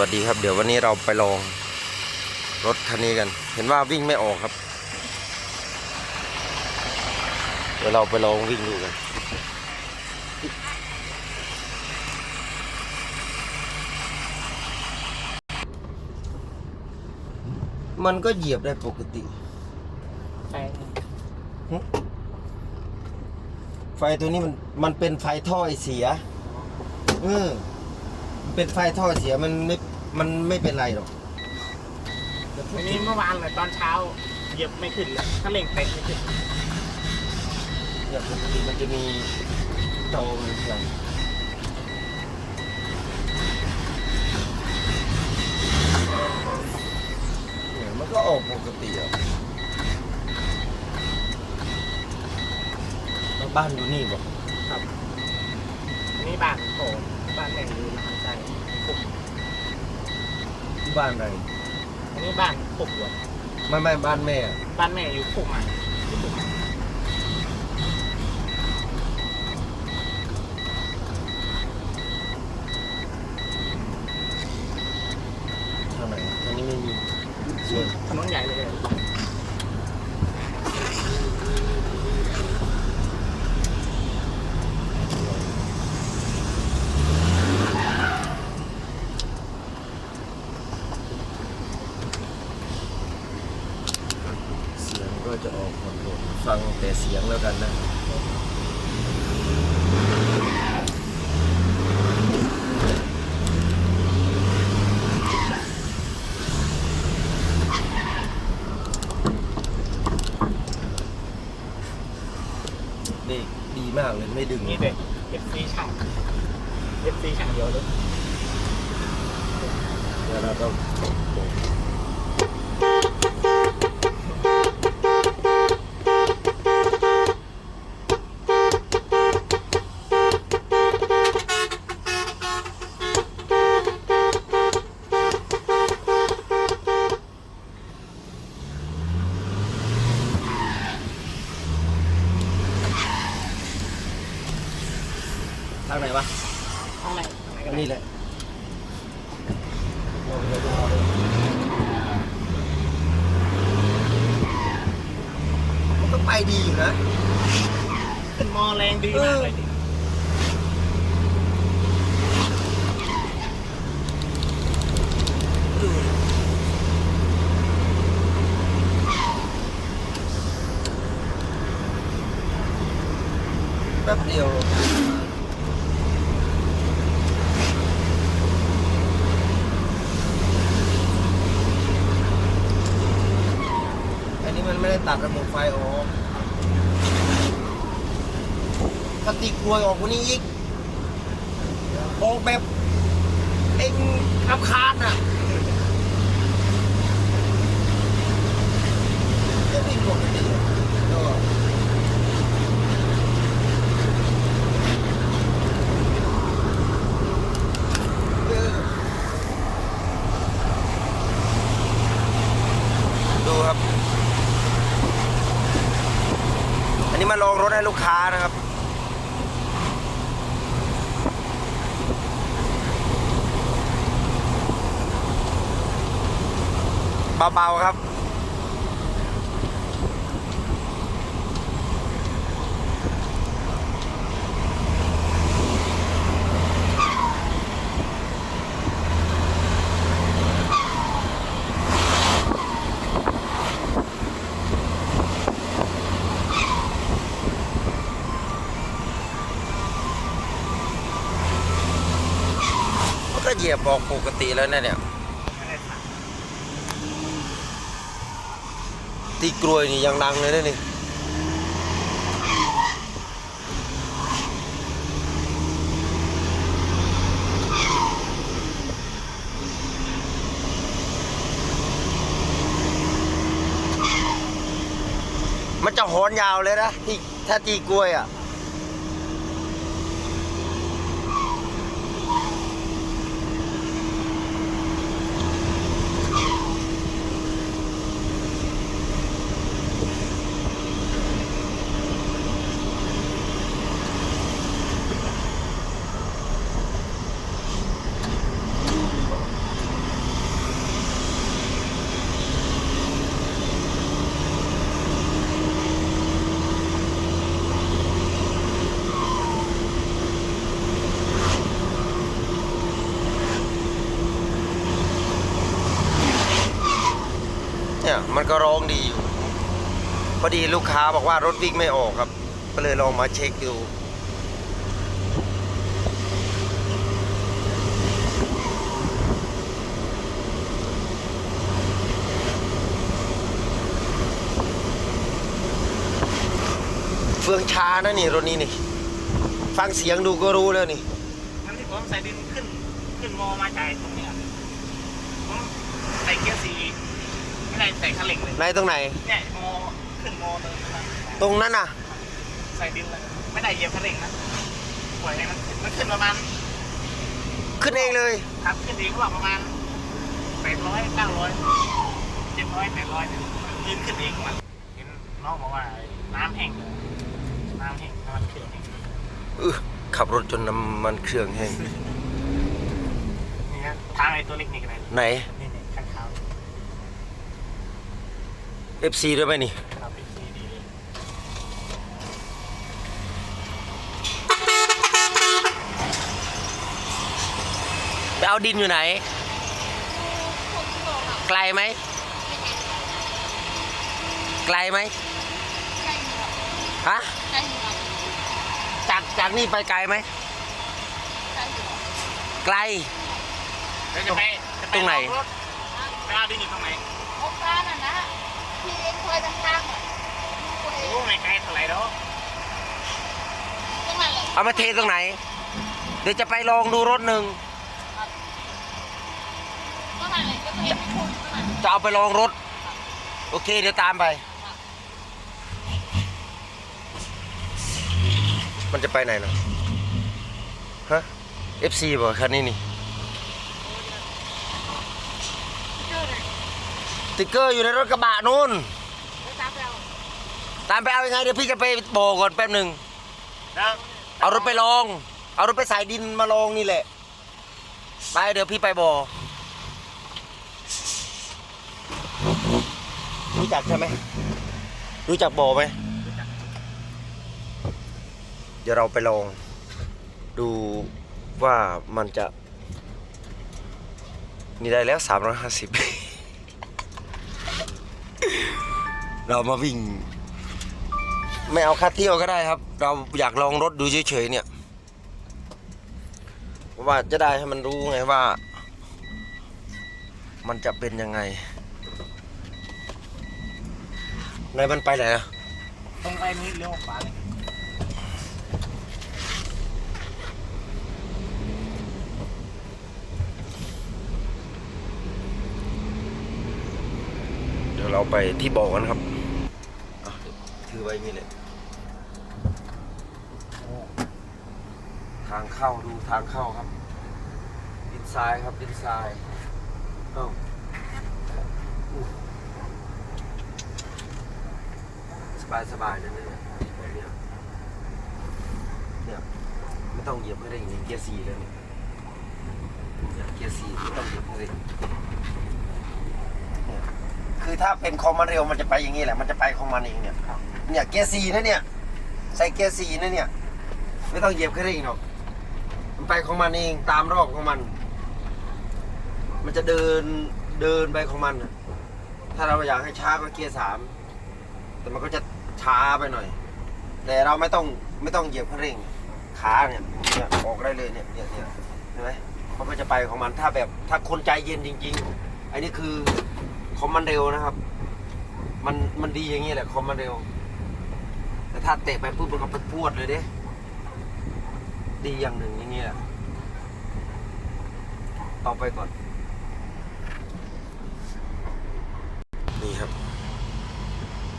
วัสดีครับเดี๋ยววันนี้เราไปลองรถคันนี้กัน เห็นว่าวิ่งไม่ออกครับ เดี๋ยวเราไปลองวิ่งดูกันมันก็เหยียบได้ปกติใช่ไฟตัวนี้มันมันเป็นไฟท่อไอเสีย เออเป็นไฟท่อไอเสียมันไม่ มันไม่เป็นไรหรอกอันนี้เมื่อวานเลยตอนเช้าเหยียบไม่ขึ้นเลยถ้าเร่งเต็มไม่ขึ้นเนี่ยปกติมันจะมีจอมันอย่างเนี่ยมันก็ออกปกติอะแล้วบ้านอยู่นี่บอกครับอันนี้บ้านโถบ้านแม่งอยู่ทางใจปุก ที่ บ้านอะไร อันนี้บ้านปุกอยู่ไม่ไม่บ้านแม่อะบ้านแม่อยู่ปุกใหม่อยู่ปุกใหม่ ทางไหนทางนี้ไม่มีส่วน ถนนใหญ่เลย เสียงก็ จะออกคอนโทรลฟังแต่เสียงแล้วกันนะนี่ดีมากเลยไม่ดึงนี่เด็กเอฟซีช่างเอฟซีช่างเดียวเลยเดี๋ยวเราต้อง วะข้างในข้างในก็อันได้นี้แหละมันก็ไปดีอยู่นะเป็นมอแรงดีมากเลยดิดูแป๊บเดียว อันนี้มัน ไม่ได้ตัดระบบไฟออกติดกลวยออกกว่านี้อีกออกแบบเอ็งรำคาดอะวิ่งปกติอะก็เออดูครับ อันนี้มาลองร ถให้ลูกค้านะครับ เบาๆครับ เหยียบออกปกติแล้วนะเนี่ยตีกลวยนี่ยังดังเลยนะนี่มันจะหอนยาวเลยนะที่ถ้าตีกลวยอะ เนี่ยมันก็ร้องดีอยู่ พอดีลูกค้าบอกว่ารถวิ่งไม่ออกครับ ก็เลยลองมาเช็คดูเฟืองช้านะนี่รถนี้นี่ ฟังเสียงดูก็รู้แล้วนี่นั่นที่ผมใส่ดินขึ้น ขึ้นโมมาจ่ายตรงเนี้ยผมใส่เกียร์สี่ ไม่ได้ใส่คันเร่งเลย ในตรงไหน เนี่ยโมขึ้นโมเลยนะครับตรงนั้นน่ะ ใส่ดินเลย ไม่ได้เหยียบคันเร่งนะปล่อยให้มันขึ้นมันขึ้นประมาณขึ้นเองเลย ครับขึ้นดีก็บอกประมาณแปดร้อยเก้าร้อยเจ็ดร้อยแปดร้อยเนี่ยลื่นขึ้นเองมันเห็นน้องบอกว่าน้ำแห้งเลยน้ำแห้งน้ำมันเครื่องแห้งอื้อขับรถจนน้ำมันเครื่องแห้งนี่ฮะทางไอ้ตัวเล็กนี่กันเลยไหน นี่นี่ข้างขาว FC ด้วยไหมนี่ครับเป็นสีดีเลยไปเอาดินอยู่ไหน ไกลไหม ไกลไหมฮะจากจากนี่ไปไกลไหม ไกลแล้วจะไปจะปตรงไหน ลอถไปเอาดินอยู่ตรงไหน โอกาสน่ะนะ ที่เองเคยทางๆอะตัวเองโอ้ไม่ไกลเท่าไหร่แล้วตรงนั้นเลยเอามาเทตรงไหน เดี๋ยวจะไปลองดูรถหนึ่งตรงนั้นเลยก็เห็นไม่คุณตรงนั้นจะเอาไปลองรถ โอเค เดี๋ยวตามไป มันจะไปไหนเนาะฮะ FC บอกคันนี้นี่เจอเลย สติ๊กเกอร์อยู่ในรถกระบะนู่นไปตามเรา ตามไปเอายังไงเดี๋ยวพี่จะไปโบกก่อนแป๊บหนึ่งแล้วเอารถไปลอง เอารถไปใส่ดินมาลองนี่แหละ ไปเดี๋ยวพี่ไปบอรู้จักใช่ไหมรู้จักบอไหมเดี๋ยวเราไปลอง ดูว่ามันจะ นี่ได้แล้วสามร้อยห้าสิบเรามาวิ่ง ไม่เอาค่าเที่ยวก็ได้ครับ เราอยากลองรถดูเฉยๆเนี่ยว่าจะได้ให้มันรู้ไงว่า มันจะเป็นยังไงในมันไปไหนอะตรงไปนี้เลี้ยวขวาเลยเดี๋ยวเราไปที่บ่อกันครับอะถือไว้นี่แหละทาง เข้าดูทางเข้าครับดินทรายครับดินทรายเอ้าอู้สบายสบายนะเนี่ยเนี้ยเนี่ยไม่ต้องเหยียบให้ได้อย่างนี้เกียร์สี่แล้วเนี่ยเนี่ยเกียร์สี่ไม่ต้องเหยียบเนี่ยคือถ้าเป็นคอมมันเร็วมันจะไปอย่างนี้แหละมันจะไปของมันเองเนี่ยเนี่ยเกียร์สี่นะเนี่ยใส่เกียร์สี่นะเนี่ยไม่ต้องเหยียบแค่ได้อีกหรอก ไปของมันเองตามรอบของมัน มันจะเดินเดินไปของมันถ้าเราอยากให้ช้าก็เกียร์สามแต่มันก็จะช้าไปหน่อย แต่เราไม่ต้องไม่ต้องเหยียบคันเร่งขาเนี่ยเนี่ยออกได้เลยเนี่ยเนี่ยเนี่ยเห็นไหมมันก็จะไปของมันถ้าแบบถ้าคนใจเย็นจริง ๆ อันนี้คือคอมมันเร็วนะครับ มันมันดีอย่างนี้แหละคอมมันเร็วแต่ถ้าเตะไปปุ๊บมันก็ไปพวดเลยเด้ ดีอย่างหนึ่งอย่างนี้แหละต่อไปก่อน นี่ครับ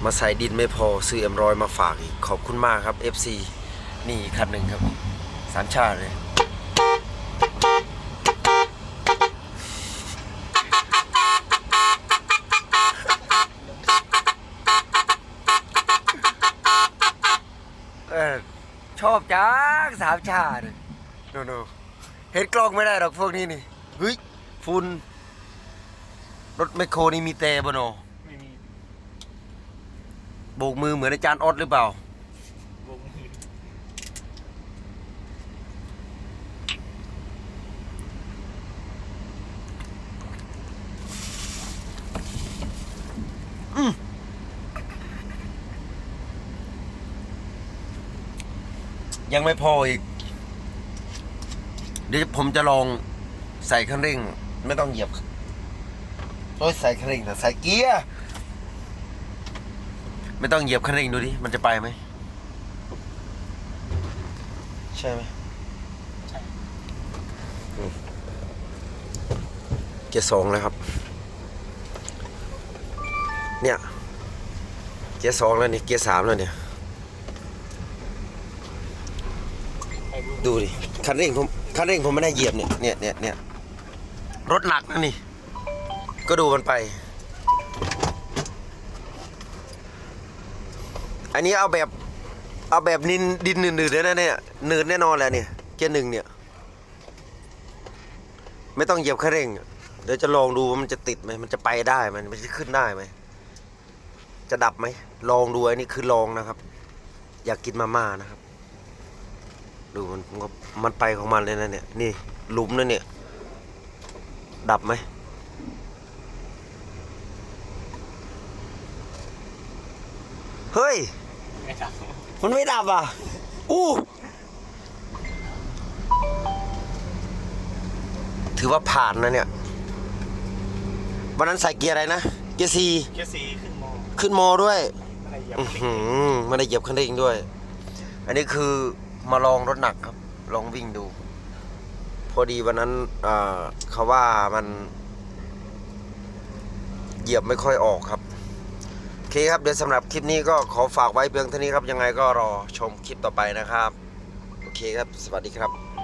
มาใส่ดินไม่พอซื้อเอ็มรอยมาฝากอีก ขอบคุณมากครับ FC นี่อีกคันหนึ่งครับสามชาติเลย เออช อบจังสามชาติโนโนเห็นกล้องไม่ได้หรอกพวกนี้นี่เฮ้ยฝุ่นรถแมคโครนี่มีแต่บโนไม่มีโบกมือเหมือนอาจารย์ออดหรือเปล่า วงมือ ยังไม่พออีก เดี๋ยวผมจะลองใส่คันเร่ง ไม่ต้องเหยียบโอ้ยใส่คันเร่งแต่ใส่เกียร์ไม่ต้องเหยียบคันเร่งดูดิ มันจะไปไหม ใช่ไหมเกียร์สองแล้วครับ เนี่ย เกียร์สองแล้วเนี่ย เกียร์สามแล้วเนี่ย ไป ดูดิคันเร่งผมคันเร่งผมไม่ได้เหยียบเนี่ยเนี่ยเนี่ยเนี่ยรถหนักนะนี่ ก็ดูมันไป อันนี้เอาแบบเอาแบบนินดินหนืดๆเลยนะเนี่ยหนืดแน่นอนแหละเนี่ยเกียร์หนึ่งเนี่ย ไม่ต้องเหยียบคันเร่ง เดี๋ยวจะลองดูว่ามันจะติดไหมมันจะไปได้ไหมมันจะขึ้นได้ไหมจะดับไหมลองดูอันนี้คือลองนะครับ อยากกินมาม่านะครับ ดูมันมันก็มันไปของมันเลยนะเนี่ย นี่หลุมนะเนี่ย ดับไหมเฮ้ยไม่จับมันไม่ดับอะ อู้ ถือว่าผ่านนะเนี่ย วันนั้นใส่เกียร์อะไรนะ เกียร์ซีแค่สีขึ้นโมขึ้นมอด้วยอะไรอย่าอื้อเล็กหือไม่ได้เหยียบคันเร่งด้วย อันนี้คือ มาลองรถหนักครับ ลองวิ่งดู พอดีวันนั้นเขาว่ามัน เหยียบไม่ค่อยออกครับโอเคครับเดี๋ยวสำหรับคลิปนี้ก็ขอฝากไว้เพียงเท่านี้ครับยังไงก็รอชมคลิปต่อไปนะครับ โอเคครับ สวัสดีครับ